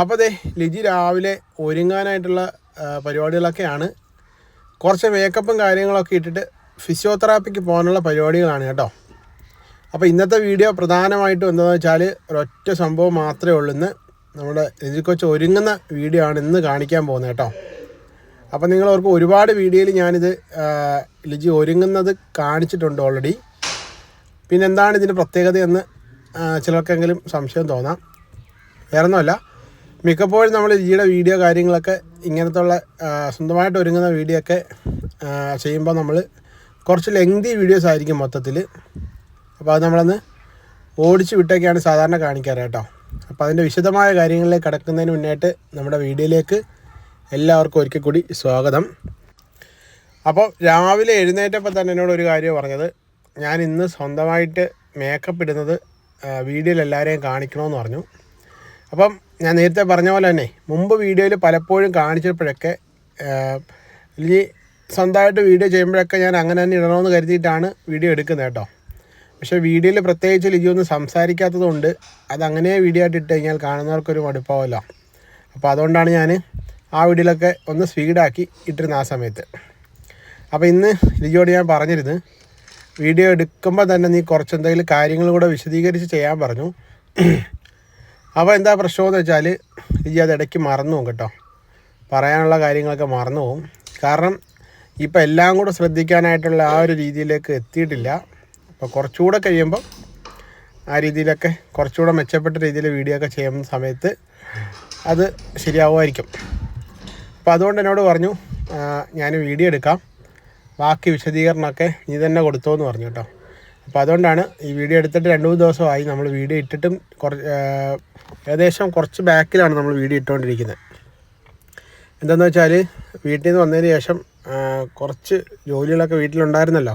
അപ്പോൾ അതെ ലിജി രാവിലെ ഒരുങ്ങാനായിട്ടുള്ള പരിപാടികളൊക്കെയാണ്. കുറച്ച് മേക്കപ്പും കാര്യങ്ങളൊക്കെ ഇട്ടിട്ട് ഫിസിയോതെറാപ്പിക്ക് പോകാനുള്ള പരിപാടികളാണ് കേട്ടോ. അപ്പോൾ ഇന്നത്തെ വീഡിയോ പ്രധാനമായിട്ടും എന്താണെന്ന് വെച്ചാൽ ഒരൊറ്റ സംഭവം മാത്രമേ ഉള്ളൂ ഇന്ന്. നമ്മുടെ കൊച്ച് ഒരുങ്ങുന്ന വീഡിയോ ആണ് ഇന്ന് കാണിക്കാൻ പോകുന്നത് കേട്ടോ. അപ്പോൾ നിങ്ങൾ ഓർക്ക് ഒരുപാട് വീഡിയോയിൽ ഞാനിത് ലിജി ഒരുങ്ങുന്നത് കാണിച്ചിട്ടുണ്ട് ഓൾറെഡി പിന്നെ എന്താണ് ഇതിന്റെ പ്രത്യേകതയെന്ന് ചിലർക്കെങ്കിലും സംശയം തോന്നാം. വേറെ ഒന്നുമല്ല മിക്കപ്പോഴും നമ്മൾ ജിയുടെ വീഡിയോ കാര്യങ്ങളൊക്കെ ഇങ്ങനത്തുള്ള സ്വന്തമായിട്ട് ഒരുങ്ങുന്ന വീഡിയോ ഒക്കെ ചെയ്യുമ്പോൾ നമ്മൾ കുറച്ച് ലെങ്തി വീഡിയോസ് ആയിരിക്കും മൊത്തത്തിൽ. അപ്പോൾ അത് നമ്മളൊന്ന് ഓടിച്ച് വിട്ടൊക്കെയാണ് സാധാരണ കാണിക്കാറ് കേട്ടോ. അപ്പോൾ അതിന്റെ വിശദമായ കാര്യങ്ങളിലേക്ക് കിടക്കുന്നതിന് മുന്നായിട്ട് നമ്മുടെ വീഡിയോയിലേക്ക് എല്ലാവർക്കും ഒരിക്കൽ കൂടി സ്വാഗതം. അപ്പോൾ രാവിലെ എഴുന്നേറ്റപ്പോൾ തന്നെ എന്നോട് ഒരു കാര്യം പറഞ്ഞത് ഞാൻ ഇന്ന് സ്വന്തമായിട്ട് മേക്കപ്പ് ഇടുന്നത് വീഡിയോയിൽ എല്ലാവരെയും കാണിക്കണമെന്ന് പറഞ്ഞു. അപ്പം ഞാൻ നേരത്തെ പറഞ്ഞ പോലെ തന്നെ മുമ്പ് വീഡിയോയിൽ പലപ്പോഴും കാണിച്ചപ്പോഴൊക്കെ അല്ലെങ്കിൽ സ്വന്തമായിട്ട് വീഡിയോ ചെയ്യുമ്പോഴൊക്കെ ഞാൻ അങ്ങനെ തന്നെ ഇടണമെന്ന് കരുതിയിട്ടാണ് വീഡിയോ എടുക്കുന്നത് കേട്ടോ. പക്ഷേ വീഡിയോയിൽ പ്രത്യേകിച്ച് ലിജി ഒന്നും സംസാരിക്കാത്തത് കൊണ്ട് അതങ്ങനെ വീഡിയോ ആയിട്ട് ഇട്ട് കഴിഞ്ഞാൽ കാണുന്നവർക്കൊരു മടുപ്പാവല്ലോ. അപ്പോൾ അതുകൊണ്ടാണ് ഞാൻ ആ വീഡിയോയിലൊക്കെ ഒന്ന് സ്പീഡാക്കി ഇട്ടിരുന്ന ആ സമയത്ത്. അപ്പോൾ ഇന്ന് ലിജിയോട് ഞാൻ പറഞ്ഞിരുന്നു വീഡിയോ എടുക്കുമ്പോൾ തന്നെ നീ കുറച്ച് എന്തെങ്കിലും കാര്യങ്ങൾ കൂടെ വിശദീകരിച്ച് ചെയ്യാൻ പറഞ്ഞു. അപ്പോൾ എന്താ പ്രശ്നമെന്ന് വെച്ചാൽ ലിജി അത് ഇടയ്ക്ക് മറന്നു പോകും കേട്ടോ. പറയാനുള്ള കാര്യങ്ങളൊക്കെ മറന്നു പോകും. കാരണം ഇപ്പം എല്ലാം കൂടെ ശ്രദ്ധിക്കാനായിട്ടുള്ള ആ ഒരു രീതിയിലേക്ക് എത്തിയിട്ടില്ല. അപ്പോൾ കുറച്ചുകൂടെ കഴിയുമ്പോൾ ആ രീതിയിലൊക്കെ കുറച്ചുകൂടെ മെച്ചപ്പെട്ട രീതിയിൽ വീഡിയോ ഒക്കെ ചെയ്യുന്ന സമയത്ത് അത് ശരിയാവുമായിരിക്കും. അപ്പോൾ അതുകൊണ്ട് എന്നോട് പറഞ്ഞു ഞാൻ വീഡിയോ എടുക്കാം. ബാക്കി വിശദീകരണമൊക്കെ നീ തന്നെ കൊടുത്തോ എന്ന് പറഞ്ഞു കേട്ടോ. അപ്പോൾ അതുകൊണ്ടാണ് ഈ വീഡിയോ എടുത്തിട്ട് രണ്ട് മൂന്ന് ദിവസമായി നമ്മൾ വീഡിയോ ഇട്ടിട്ടും കുറച്ച് ഏകദേശം കുറച്ച് ബാക്കിലാണ് നമ്മൾ വീഡിയോ ഇട്ടുകൊണ്ടിരിക്കുന്നത്. എന്താണെന്ന് വെച്ചാൽ വീട്ടിൽ നിന്ന് വന്നതിന് ശേഷം കുറച്ച് ജോലികളൊക്കെ വീട്ടിലുണ്ടായിരുന്നല്ലോ.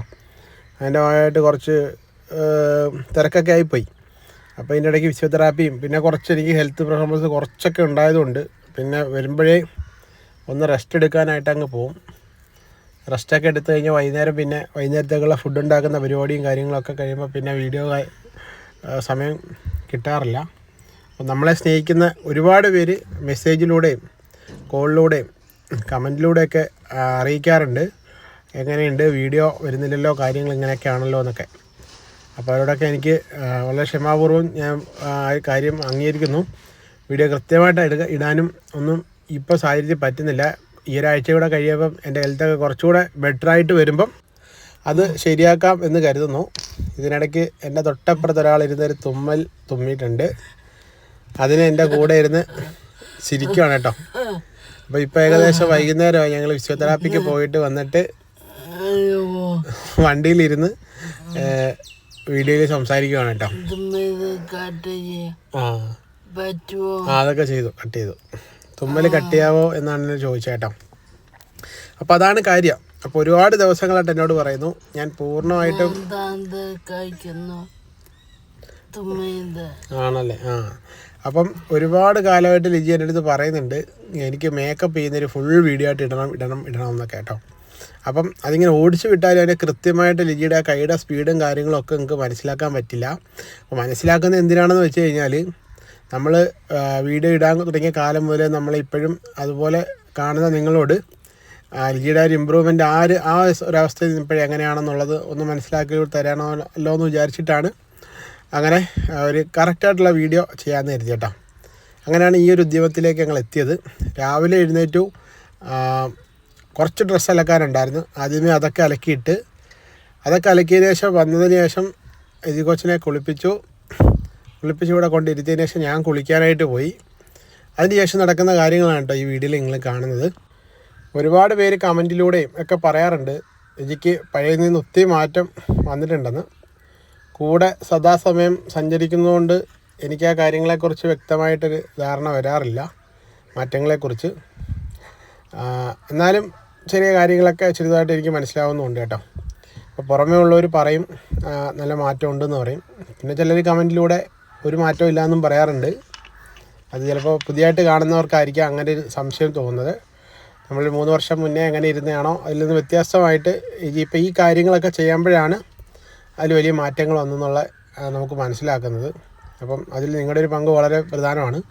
അതിന്റെ ഭാഗമായിട്ട് കുറച്ച് തിരക്കൊക്കെ ആയിപ്പോയി. അപ്പോൾ ഇതിന്റെ ഇടയ്ക്ക് ഫിസിയോതെറാപ്പിയും പിന്നെ കുറച്ച് എനിക്ക് ഹെൽത്ത് പ്രോബ്ലംസ് കുറച്ചൊക്കെ ഉണ്ടായതുകൊണ്ട് പിന്നെ വരുമ്പോഴേ ഒന്ന് റെസ്റ്റ് എടുക്കാനായിട്ട് അങ്ങ് പോവും. റെസ്റ്റൊക്കെ എടുത്തു കഴിഞ്ഞാൽ വൈകുന്നേരം പിന്നെ വൈകുന്നേരത്തേക്കുള്ള ഫുഡ് ഉണ്ടാക്കുന്ന പരിപാടിയും കാര്യങ്ങളൊക്കെ കഴിയുമ്പോൾ പിന്നെ വീഡിയോ സമയം കിട്ടാറില്ല. നമ്മളെ സ്നേഹിക്കുന്ന ഒരുപാട് പേര് മെസ്സേജിലൂടെയും കോളിലൂടെയും കമന്റിലൂടെയൊക്കെ അറിയിക്കാറുണ്ട്. എങ്ങനെയുണ്ട്? വീഡിയോ വരുന്നില്ലല്ലോ? കാര്യങ്ങൾ ഇങ്ങനെയൊക്കെയാണല്ലോ എന്നൊക്കെ. അപ്പോൾ അവരോടൊക്കെ എനിക്ക് വളരെ ക്ഷമാപൂർവം ഞാൻ കാര്യം അംഗീകരിക്കുന്നു. വീഡിയോ കൃത്യമായിട്ട് എടുക്ക ഇടാനും ഒന്നും ഇപ്പോൾ സാഹചര്യത്തിൽ പറ്റുന്നില്ല. ഈ ഒരാഴ്ച കൂടെ കഴിയുമ്പം എന്റെ ഹെൽത്തൊക്കെ കുറച്ചുകൂടെ ബെറ്ററായിട്ട് വരുമ്പം അത് ശരിയാക്കാം എന്ന് കരുതുന്നു. ഇതിനിടയ്ക്ക് എന്റെ തൊട്ടപ്പുറത്ത് ഒരാളിരുന്നൊരു തുമ്മൽ തുമ്മിയിട്ടുണ്ട്. അതിന് എന്റെ കൂടെ ഇരുന്ന് ചിരിക്കുവാണ് കേട്ടോ. അപ്പോൾ ഇപ്പോൾ ഏകദേശം വൈകുന്നേരമായി ഞങ്ങൾ ഫിസിയോതെറാപ്പിക്ക് പോയിട്ട് വന്നിട്ട് വണ്ടിയിലിരുന്ന് വീഡിയോയിൽ സംസാരിക്കുവാണ് കേട്ടോ. ആ. അതൊക്കെ ചെയ്തു കട്ട് ചെയ്തു. തുമ്മൽ കട്ടിയാവോ എന്നാണ് എന്നെ ചോദിച്ചേട്ടാ അപ്പൊ അതാണ് കാര്യം. അപ്പോൾ ഒരുപാട് ദിവസങ്ങളായിട്ട് എന്നോട് പറയുന്നു. ഞാൻ പൂർണമായിട്ടും ആണല്ലേ? ആ. അപ്പം ഒരുപാട് കാലമായിട്ട് ലിജി എന്റെ അടുത്ത് പറയുന്നുണ്ട്. എനിക്ക് മേക്കപ്പ് ചെയ്യുന്നൊരു ഫുൾ വീഡിയോ ആയിട്ട് ഇടണം ഇടണം ഇടണം എന്നൊക്കെ കേട്ടോ. അപ്പം അതിങ്ങനെ ഓടിച്ചു വിട്ടാലും അതിനെ കൃത്യമായിട്ട് ലിജിയുടെ ആ കൈയുടെ സ്പീഡും കാര്യങ്ങളൊക്കെ നിങ്ങൾക്ക് മനസ്സിലാക്കാൻ പറ്റില്ല. അപ്പോൾ മനസ്സിലാക്കുന്നത് എന്തിനാണെന്ന് വെച്ച് കഴിഞ്ഞാൽ നമ്മൾ വീഡിയോ ഇടാൻ തുടങ്ങിയ കാലം മുതൽ നമ്മൾ ഇപ്പോഴും അതുപോലെ കാണുന്ന നിങ്ങളോട് ലിജിയുടെ ഒരു ഇമ്പ്രൂവ്മെന്റ് ആ ഒരു ആ ഒരവസ്ഥയിൽ ഇപ്പോഴും എങ്ങനെയാണെന്നുള്ളത് ഒന്ന് മനസ്സിലാക്കി തരാനല്ലോ എന്ന് വിചാരിച്ചിട്ടാണ് അങ്ങനെ ഒരു കറക്റ്റായിട്ടുള്ള വീഡിയോ ചെയ്യാമെന്ന് കരുതി കേട്ടോ. അങ്ങനെയാണ് ഈ ഒരു ഉദ്യമത്തിലേക്ക് ഞങ്ങൾ എത്തിയത്. രാവിലെ എഴുന്നേറ്റു കുറച്ച് ഡ്രസ്സ് അലക്കാനുണ്ടായിരുന്നു. ആദ്യമേ അതൊക്കെ അലക്കിയിട്ട് അതൊക്കെ അലക്കിയതിന് ശേഷം വന്നതിന് ശേഷം എജി കോച്ചിനെ കുളിപ്പിച്ചു. കുളിപ്പിച്ച് ഇവിടെ കൊണ്ടിരുത്തിയതിന് ശേഷം ഞാൻ കുളിക്കാനായിട്ട് പോയി. അതിന് ശേഷം നടക്കുന്ന കാര്യങ്ങളാണ് കേട്ടോ ഈ വീഡിയോയിൽ നിങ്ങൾ കാണുന്നത്. ഒരുപാട് പേര് കമന്റിലൂടെയും ഒക്കെ പറയാറുണ്ട് എനിക്ക് പഴയ നിന്ന് ഒത്തിരി മാറ്റം വന്നിട്ടുണ്ടെന്ന്. കൂടെ സദാസമയം സഞ്ചരിക്കുന്നതുകൊണ്ട് എനിക്ക് ആ കാര്യങ്ങളെക്കുറിച്ച് വ്യക്തമായിട്ടൊരു ധാരണ വരാറില്ല മാറ്റങ്ങളെക്കുറിച്ച്. എന്നാലും ചെറിയ കാര്യങ്ങളൊക്കെ ചെറുതായിട്ട് എനിക്ക് മനസ്സിലാവുന്നുണ്ട് കേട്ടോ. അപ്പോൾ പുറമേ ഉള്ളവർ പറയും നല്ല മാറ്റം ഉണ്ടെന്ന് പറയും. പിന്നെ ചിലർ കമന്റിലൂടെ ഒരു മാറ്റവും ഇല്ലയെന്നും പറയാറുണ്ട്. അത് ചിലപ്പോൾ പുതിയതായിട്ട് കാണുന്നവർക്കായിരിക്കും അങ്ങനെ ഒരു സംശയം തോന്നുന്നത്. നമ്മൾ മൂന്ന് വർഷം മുന്നേ എങ്ങനെ ഇരുന്നതാണോ അതിൽ നിന്ന് വ്യത്യാസമായിട്ട് ഇപ്പോൾ ഈ കാര്യങ്ങളൊക്കെ ചെയ്യുമ്പോഴാണ് അതിൽ വലിയ മാറ്റങ്ങൾ വന്നെന്നുള്ള നമുക്ക് മനസ്സിലാക്കുന്നത്. അപ്പം അതിൽ നിങ്ങളുടെ ഒരു പങ്ക് വളരെ പ്രധാനമാണ്.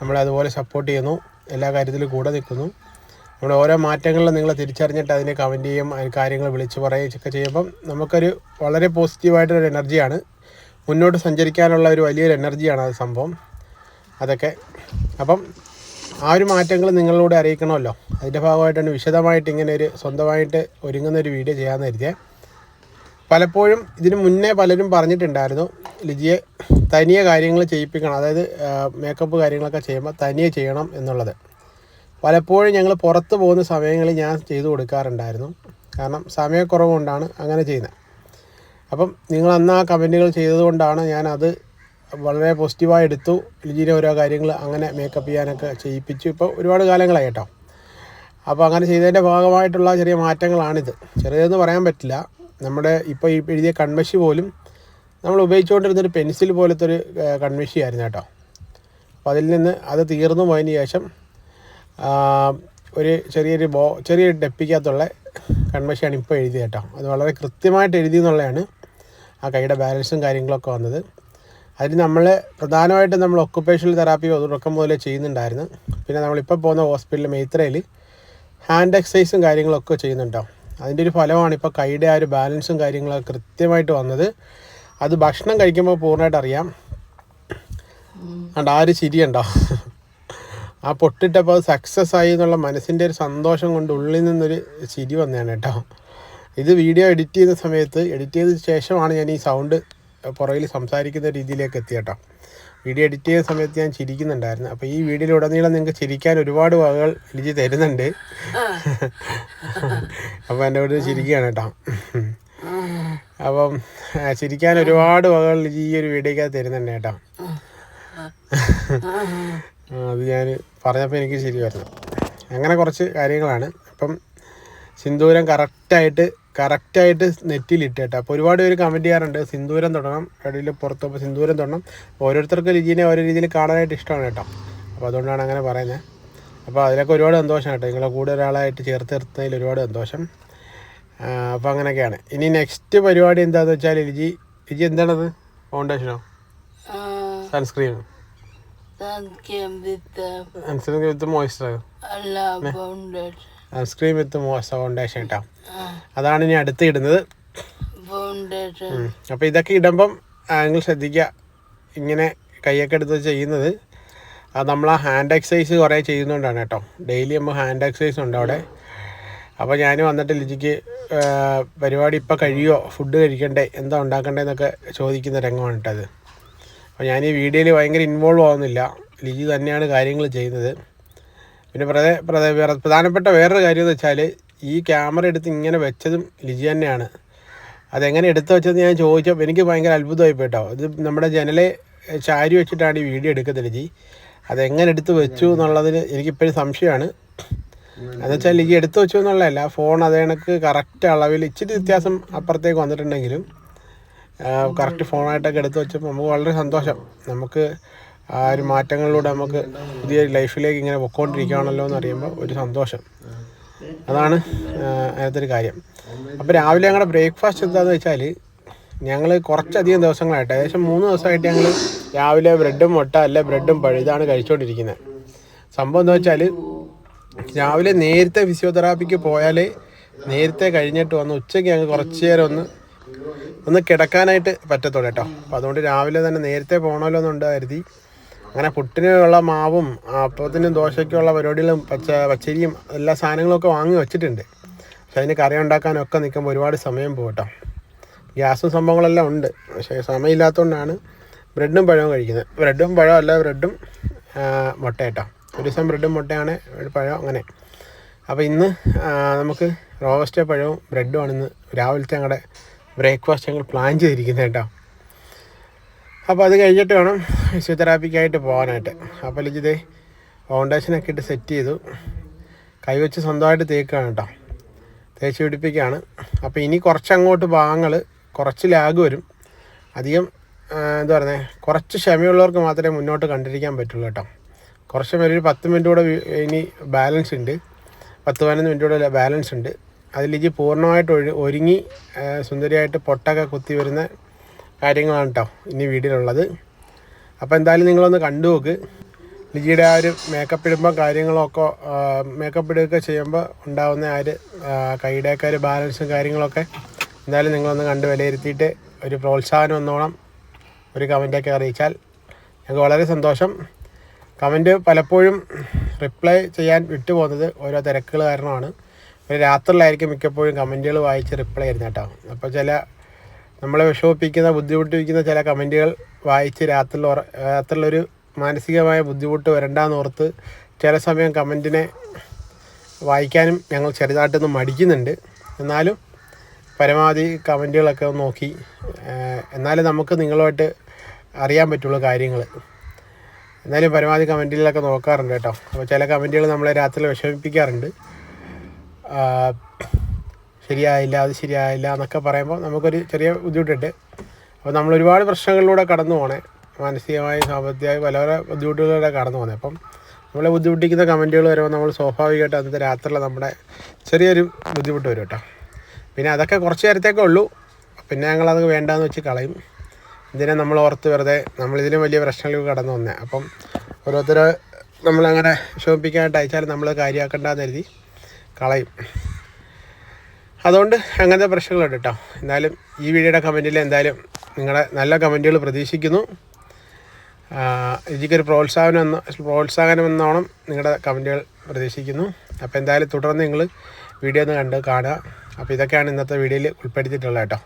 നമ്മളെ അതുപോലെ സപ്പോർട്ട് ചെയ്യുന്നു. എല്ലാ കാര്യത്തിലും കൂടെ നിൽക്കുന്നു. നമ്മൾ ഓരോ മാറ്റങ്ങളിലും നിങ്ങൾ തിരിച്ചറിഞ്ഞിട്ട് അതിനെ കമന്റ് ചെയ്യും കാര്യങ്ങൾ വിളിച്ച് പറയുകയും ഒക്കെ ചെയ്യുമ്പം നമുക്കൊരു വളരെ പോസിറ്റീവായിട്ടൊരു എനർജിയാണ് മുന്നോട്ട് സഞ്ചരിക്കാനുള്ള ഒരു വലിയൊരു എനർജിയാണ് അത് സംഭവം. അതൊക്കെ. അപ്പം ആ ഒരു മാറ്റങ്ങൾ നിങ്ങളിലൂടെ അറിയിക്കണമല്ലോ. അതിന്റെ ഭാഗമായിട്ടാണ് വിശദമായിട്ട് ഇങ്ങനെ ഒരു സ്വന്തമായിട്ട് ഒരുങ്ങുന്ന ഒരു വീഡിയോ ചെയ്യാമെന്ന് കരുതിയേ. പലപ്പോഴും ഇതിന് മുന്നേ പലരും പറഞ്ഞിട്ടുണ്ടായിരുന്നു ലിജിയെ തനിയെ കാര്യങ്ങൾ ചെയ്യിപ്പിക്കണം അതായത് മേക്കപ്പ് കാര്യങ്ങളൊക്കെ ചെയ്യുമ്പോൾ തനിയെ ചെയ്യണം എന്നുള്ളത്. പലപ്പോഴും ഞങ്ങൾ പുറത്ത് പോകുന്ന സമയങ്ങളിൽ ഞാൻ ചെയ്തു കൊടുക്കാറുണ്ടായിരുന്നു. കാരണം സമയക്കുറവ് കൊണ്ടാണ് അങ്ങനെ ചെയ്യുന്നത്. അപ്പം നിങ്ങൾ അന്ന് ആ കമന്റുകൾ ചെയ്തതുകൊണ്ടാണ് ഞാനത് വളരെ പോസിറ്റീവായി എടുത്തു. ലിജിനെ ഓരോ കാര്യങ്ങൾ അങ്ങനെ മേക്കപ്പ് ചെയ്യാനൊക്കെ ചെയ്യിപ്പിച്ചു. ഇപ്പോൾ ഒരുപാട് കാലങ്ങളായി കേട്ടോ. അപ്പോൾ അങ്ങനെ ചെയ്തതിന്റെ ഭാഗമായിട്ടുള്ള ചെറിയ മാറ്റങ്ങളാണിത്. ചെറിയതെന്ന് പറയാൻ പറ്റില്ല. നമ്മുടെ ഇപ്പോൾ ഈ എഴുതിയ കൺമഷി പോലും നമ്മൾ ഉപയോഗിച്ചുകൊണ്ടിരുന്നൊരു പെൻസിൽ പോലത്തെ ഒരു കൺമഷി ആയിരുന്നു കേട്ടോ. അപ്പോൾ അതിൽ നിന്ന് അത് തീർന്നു പോയതിന് ശേഷം ഒരു ചെറിയൊരു ബോ ചെറിയൊരു ഡെപ്പിക്കകത്തുള്ള കൺമഷിയാണ് ഇപ്പോൾ എഴുതിയത് കേട്ടോ. അത് വളരെ കൃത്യമായിട്ട് എഴുതി എന്നുള്ളതാണ് ആ കൈയുടെ ബാലൻസും കാര്യങ്ങളൊക്കെ വന്നത്. അതിന് നമ്മൾ പ്രധാനമായിട്ടും നമ്മൾ ഒക്കുപ്പേഷണൽ തെറാപ്പി തുടക്കം മുതലേ ചെയ്യുന്നുണ്ടായിരുന്നു. പിന്നെ നമ്മളിപ്പോൾ പോകുന്ന ഹോസ്പിറ്റലിൽ മേത്രയിൽ ഹാൻഡ് എക്സസൈസും കാര്യങ്ങളൊക്കെ ചെയ്യുന്നുണ്ടോ അതിന്റെ ഒരു ഫലമാണ് ഇപ്പോൾ കൈയുടെ ആ ഒരു ബാലൻസും കാര്യങ്ങളൊക്കെ കൃത്യമായിട്ട് വന്നത്. അത് ഭക്ഷണം കഴിക്കുമ്പോൾ പൂർണമായിട്ട് അറിയാം. അണ്ട് ആ ഒരു ചിരിയുണ്ടോ ആ പൊട്ടിട്ടപ്പോൾ അത് സക്സസ് ആയി എന്നുള്ള മനസ്സിന്റെ ഒരു സന്തോഷം കൊണ്ട് ഉള്ളിൽ നിന്നൊരു ചിരി വന്നതാണ് കേട്ടോ. ഇത് വീഡിയോ എഡിറ്റ് ചെയ്യുന്ന സമയത്ത് എഡിറ്റ് ചെയ്ത ശേഷമാണ് ഞാൻ ഈ സൗണ്ട് പുറകിൽ സംസാരിക്കുന്ന രീതിയിലേക്ക് എത്തിയട്ടോ വീഡിയോ എഡിറ്റ് ചെയ്യുന്ന സമയത്ത് ഞാൻ ചിരിക്കുന്നുണ്ടായിരുന്നു. അപ്പോൾ ഈ വീഡിയോയിലുടനീളം നിങ്ങൾക്ക് ചിരിക്കാൻ ഒരുപാട് വകകൾ എനിക്ക് തരുന്നുണ്ട്. അപ്പോൾ എന്റെ കൂടെ ചിരിക്കുകയാണ് കേട്ടോ അപ്പം ചിരിക്കാൻ ഒരുപാട് വകകൾ എനിക്ക് ഈ ഒരു വീഡിയോക്കകത്ത് തരുന്നുണ്ട് കേട്ടോ. അത് ഞാൻ പറഞ്ഞപ്പോൾ എനിക്ക് ശരി വരുന്നു അങ്ങനെ കുറച്ച് കാര്യങ്ങളാണ്. അപ്പം സിന്ദൂരം കറക്റ്റായിട്ട് കറക്റ്റായിട്ട് നെറ്റിലിട്ട് കേട്ടോ അപ്പോൾ ഒരുപാട് പേര് കമന്റ് ചെയ്യാറുണ്ട് സിന്ദൂരം തൊടണം ഇടയിൽ പുറത്ത് പോകുമ്പോൾ സിന്ദൂരം തൊടണം. ഓരോരുത്തർക്ക് ലിജീനെ ഓരോ രീതിയിൽ കാണാനായിട്ട് ഇഷ്ടമാണ് കേട്ടോ. അപ്പോൾ അതുകൊണ്ടാണ് അങ്ങനെ പറയുന്നത് അപ്പോൾ അതിലൊക്കെ ഒരുപാട് സന്തോഷം കേട്ടോ. നിങ്ങളെ കൂടെ ഒരാളായിട്ട് ചേർത്ത് നിർത്തുന്നതിൽ ഒരുപാട് സന്തോഷം. അപ്പോൾ അങ്ങനെയൊക്കെയാണ്. ഇനി നെക്സ്റ്റ് പരിപാടി എന്താണെന്ന് വെച്ചാൽ ലിജി ലിജി എന്താണത്? ഫൗണ്ടേഷനോ സൺസ്ക്രീനോ സൺസ്ക്രീൻ വിത്ത് സൺസ്ക്രീൻ വിത്ത് അല്ല ഫൗണ്ടേഷൻ സൺസ്ക്രീൻ വിത്ത് ഫൗണ്ടേഷൻ കേട്ടോ അതാണ് ഇനി അടുത്ത് ഇടുന്നത് അപ്പോൾ ഇതൊക്കെ ഇടുമ്പം ആ, നിങ്ങൾ ശ്രദ്ധിക്കുക ഇങ്ങനെ കൈയൊക്കെ എടുത്ത് ചെയ്യുന്നത്. അത് നമ്മൾ ആ ഹാൻഡ് എക്സസൈസ് കുറേ ചെയ്യുന്നതുകൊണ്ടാണ് കേട്ടോ. ഡെയിലി നമ്മൾ ഹാൻഡ് എക്സസൈസ് ഉണ്ട് അവിടെ. അപ്പോൾ ഞാൻ വന്നിട്ട് ലിജിക്ക് പരിപാടി ഇപ്പോൾ കഴിയുമോ ഫുഡ് കഴിക്കണ്ടേ? എന്താ ഉണ്ടാക്കണ്ടേ എന്നൊക്കെ ചോദിക്കുന്ന രംഗമാണ് കേട്ടത് അപ്പോൾ ഞാൻ ഈ വീഡിയോയിൽ ഭയങ്കര ഇൻവോൾവ് ആവുന്നില്ല. ലിജി തന്നെയാണ് കാര്യങ്ങൾ ചെയ്യുന്നത്. പിന്നെ പ്രധ പ്രധ വേറെ- പ്രധാനപ്പെട്ട വേറൊരു കാര്യം എന്ന് വെച്ചാൽ ഈ ക്യാമറ എടുത്ത് ഇങ്ങനെ വെച്ചതും ലിജി തന്നെയാണ്. അതെങ്ങനെ എടുത്ത് വെച്ചത് ഞാൻ ചോദിച്ചപ്പോൾ എനിക്ക് ഭയങ്കര അത്ഭുതമായി പോയിട്ടോ ഇത് നമ്മുടെ ജനലെ ചാരി വെച്ചിട്ടാണ് ഈ വീഡിയോ എടുക്കുന്നത് ലിജി. അതെങ്ങനെ എടുത്ത് വെച്ചു എന്നുള്ളതിൽ എനിക്കിപ്പോഴും സംശയമാണ്. എന്നുവെച്ചാൽ ലിജി എടുത്ത് വെച്ചു എന്നുള്ളതല്ല ഫോൺ അത് കണക്ക് കറക്റ്റ് അളവിൽ ഇച്ചിരി വ്യത്യാസം അപ്പുറത്തേക്ക് വന്നിട്ടുണ്ടെങ്കിലും കറക്റ്റ് ഫോണായിട്ടൊക്കെ എടുത്ത് വെച്ചപ്പോൾ നമുക്ക് വളരെ സന്തോഷം. നമുക്ക് ആ ഒരു മാറ്റങ്ങളിലൂടെ നമുക്ക് പുതിയ ലൈഫിലേക്ക് ഇങ്ങനെ പൊക്കോണ്ടിരിക്കുകയാണല്ലോ എന്ന് അറിയുമ്പോൾ ഒരു സന്തോഷം. അതാണ് അതിനകത്തൊരു കാര്യം. അപ്പോൾ രാവിലെ ഞങ്ങളുടെ ബ്രേക്ക്ഫാസ്റ്റ് എന്താണെന്ന് വെച്ചാൽ ഞങ്ങൾ കുറച്ചധികം ദിവസങ്ങളായിട്ട് ഏകദേശം മൂന്ന് ദിവസമായിട്ട് ഞങ്ങൾ രാവിലെ ബ്രെഡും മുട്ട അല്ല ബ്രെഡും പഴുതാണ് കഴിച്ചുകൊണ്ടിരിക്കുന്നത് സംഭവം എന്താ വെച്ചാൽ രാവിലെ നേരത്തെ ഫിസിയോതെറാപ്പിക്ക് പോയാൽ നേരത്തെ കഴിഞ്ഞിട്ട് വന്ന് ഉച്ചയ്ക്ക് ഞങ്ങൾ കുറച്ച് നേരം ഒന്ന് ഒന്ന് കിടക്കാനായിട്ട് പറ്റത്തുള്ളൂ കേട്ടോ. അപ്പോൾ അതുകൊണ്ട് രാവിലെ തന്നെ നേരത്തെ പോകണമല്ലോ എന്നുണ്ട് കരുതി അങ്ങനെ പുട്ടിനുള്ള മാവും അപ്പത്തിനും ദോശയ്ക്കുള്ള പരിപാടികളും പച്ച പച്ചരിയും എല്ലാ സാധനങ്ങളൊക്കെ വാങ്ങി വെച്ചിട്ടുണ്ട്. പക്ഷെ അതിന് കറി ഉണ്ടാക്കാനൊക്കെ നിൽക്കുമ്പോൾ ഒരുപാട് സമയം പോകട്ടോ കേട്ടോ. ഗ്യാസും സംഭവങ്ങളെല്ലാം ഉണ്ട്. പക്ഷേ സമയമില്ലാത്തതുകൊണ്ടാണ് ബ്രെഡും പഴവും കഴിക്കുന്നത്. ബ്രെഡും പഴവും അല്ല ബ്രെഡും മുട്ട കേട്ടോ. ഒരു ദിവസം ബ്രെഡും മുട്ടയാണ് പഴം അങ്ങനെ. അപ്പോൾ ഇന്ന് നമുക്ക് റോസ്റ്റ് പഴവും ബ്രെഡുമാണ് ഇന്ന് രാവിലത്തെ ഞങ്ങളുടെ ബ്രേക്ക്ഫാസ്റ്റ് ഞങ്ങൾ പ്ലാൻ ചെയ്തിരിക്കുന്നത് കേട്ടോ. അപ്പോൾ അത് കഴിഞ്ഞിട്ട് വേണം ഫിസിയോതെറാപ്പിക്കായിട്ട് പോകാനായിട്ട്. അപ്പോൾ ലിജിത് ഫൗണ്ടേഷനൊക്കെ ഇട്ട് സെറ്റ് ചെയ്തു. കൈവച്ച് സ്വന്തമായിട്ട് തേക്കുകയാണ് കേട്ടോ. തേച്ച് പിടിപ്പിക്കുകയാണ്. അപ്പോൾ ഇനി കുറച്ച് അങ്ങോട്ട് ഭാഗങ്ങൾ കുറച്ച് ലാഗ് വരും. അധികം എന്താ പറയുന്നത് കുറച്ച് ക്ഷമയുള്ളവർക്ക് മാത്രമേ മുന്നോട്ട് കണ്ടിരിക്കാൻ പറ്റുള്ളൂ കേട്ടോ. കുറച്ച് പേര് ഒരു പത്ത് മിനിറ്റ് കൂടെ ഇനി ബാലൻസ് ഉണ്ട്. പത്ത് പതിനൊന്ന് മിനിറ്റ് കൂടെ ബാലൻസ് ഉണ്ട്. അതിലേക്ക് പൂർണമായിട്ട് ഒരുങ്ങി സുന്ദരിയായിട്ട് പൊട്ടൊക്കെ കുത്തി വരുന്ന കാര്യങ്ങളാണ് കേട്ടോ ഇനി വീഡിയോയിലുള്ളത് അപ്പോൾ എന്തായാലും നിങ്ങളൊന്ന് കണ്ടു നോക്ക്. ലിജിയുടെ ആ ഒരു മേക്കപ്പ് ഇടുമ്പോൾ കാര്യങ്ങളൊക്കെ മേക്കപ്പ് ഇടുകയൊക്കെ ചെയ്യുമ്പോൾ ഉണ്ടാകുന്ന ആ ഒരു കൈയുടെയൊക്കെ ഒരു ബാലൻസും കാര്യങ്ങളൊക്കെ എന്തായാലും നിങ്ങളൊന്ന് കണ്ട് വിലയിരുത്തിയിട്ട് ഒരു പ്രോത്സാഹനം ഒന്നോണം ഒരു കമന്റൊക്കെ അറിയിച്ചാൽ ഞങ്ങൾക്ക് വളരെ സന്തോഷം. കമന്റ് പലപ്പോഴും റിപ്ലൈ ചെയ്യാൻ വിട്ടുപോകുന്നത് ഓരോ തിരക്കുകൾ കാരണമാണ്. ഒരു രാത്രിയിലായിരിക്കും മിക്കപ്പോഴും കമന്റുകൾ വായിച്ച് റിപ്ലൈ ചെയ്യുന്നത് കേട്ടോ. അപ്പോൾ ചില നമ്മളെ വിഷമിപ്പിക്കുന്ന ബുദ്ധിമുട്ടിപ്പിക്കുന്ന ചില കമന്റുകൾ വായിച്ച് രാത്രി രാത്രിയിലൊരു മാനസികമായ ബുദ്ധിമുട്ട് വരണ്ടാന്ന് ഓർത്ത് ചില സമയം കമന്റിനെ വായിക്കാനും ഞങ്ങൾ ചെറുതായിട്ടൊന്ന് മടിക്കുന്നുണ്ട്. എന്നാലും പരമാവധി കമന്റുകളൊക്കെ ഒന്ന് നോക്കി എന്നാലും നമുക്ക് നിങ്ങളുമായിട്ട് അറിയാൻ പറ്റുള്ളൂ കാര്യങ്ങൾ. എന്നാലും പരമാവധി കമന്റുകളിലൊക്കെ നോക്കാറുണ്ട് കേട്ടോ. അപ്പോൾ ചില കമന്റുകൾ നമ്മളെ രാത്രി വിഷമിപ്പിക്കാറുണ്ട്. ശരിയായില്ല അത് ശരിയായില്ല എന്നൊക്കെ പറയുമ്പോൾ നമുക്കൊരു ചെറിയ ബുദ്ധിമുട്ടുണ്ട്. അപ്പോൾ നമ്മൾ ഒരുപാട് പ്രശ്നങ്ങളിലൂടെ കടന്നു പോണേ. മാനസികമായി സാമ്പത്തികമായി പല പല ബുദ്ധിമുട്ടുകളിലൂടെ കടന്നു പോകുന്നത് അപ്പം നമ്മളെ ബുദ്ധിമുട്ടിക്കുന്ന കമന്റുകൾ വരുമ്പോൾ നമ്മൾ സ്വാഭാവികമായിട്ട് അന്നത്തെ രാത്രിയിൽ നമ്മുടെ ചെറിയൊരു ബുദ്ധിമുട്ട് വരും കേട്ടോ. പിന്നെ അതൊക്കെ കുറച്ച് നേരത്തേക്കേ ഉള്ളൂ. പിന്നെ ഞങ്ങളത് വേണ്ടാന്ന് വെച്ച് കളയും. ഇതിനെ നമ്മൾ ഓർത്ത് വെറുതെ നമ്മളിതിലും വലിയ പ്രശ്നങ്ങൾ കടന്നു വന്നേ. അപ്പം ഓരോരുത്തർ നമ്മളങ്ങനെ ശോഭിപ്പിക്കാനായിട്ട് അയച്ചാൽ നമ്മൾ കാര്യമാക്കണ്ടെന്ന് കരുതി കളയും. അതുകൊണ്ട് അങ്ങനത്തെ പ്രശ്നങ്ങളുണ്ട് കേട്ടോ. എന്തായാലും ഈ വീഡിയോയുടെ കമന്റിൽ എന്തായാലും നിങ്ങളുടെ നല്ല കമന്റുകൾ പ്രതീക്ഷിക്കുന്നു. എനിക്കൊരു പ്രോത്സാഹനം എന്ന പ്രോത്സാഹനം എന്നോണം നിങ്ങളുടെ കമന്റുകൾ പ്രതീക്ഷിക്കുന്നു. അപ്പോൾ എന്തായാലും തുടർന്ന് നിങ്ങൾ വീഡിയോ ഒന്ന് കണ്ട് കാണുക. അപ്പോൾ ഇതൊക്കെയാണ് ഇന്നത്തെ വീഡിയോയിൽ ഉൾപ്പെടുത്തിയിട്ടുള്ളത് കേട്ടോ.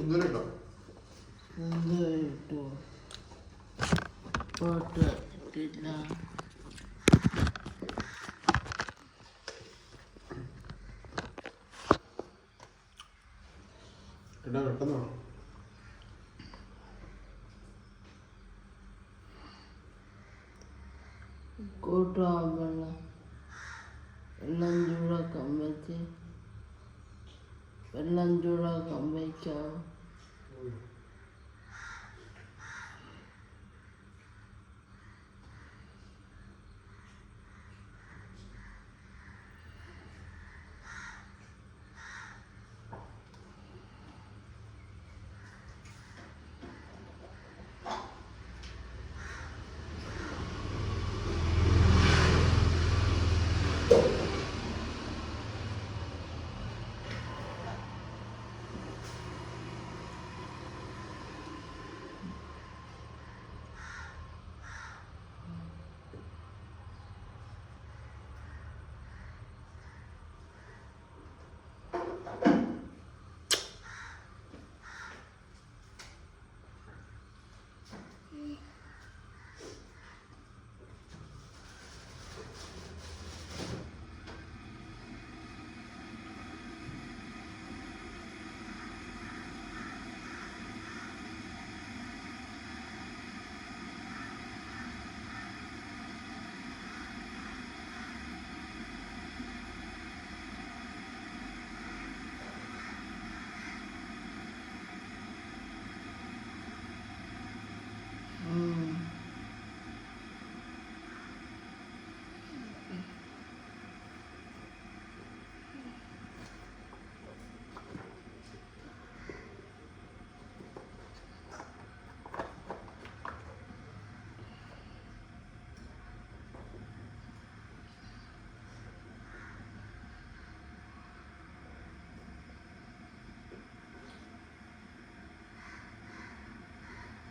ഇതുവരെ കേട്ടോ എന്തോ ഇട്ടു. ഫോട്ടോ ഇട്ടില്ല എടാ പെട്ടെന്ന് വേണം. കൂട്ടുവാകുള്ള 咱就让他们一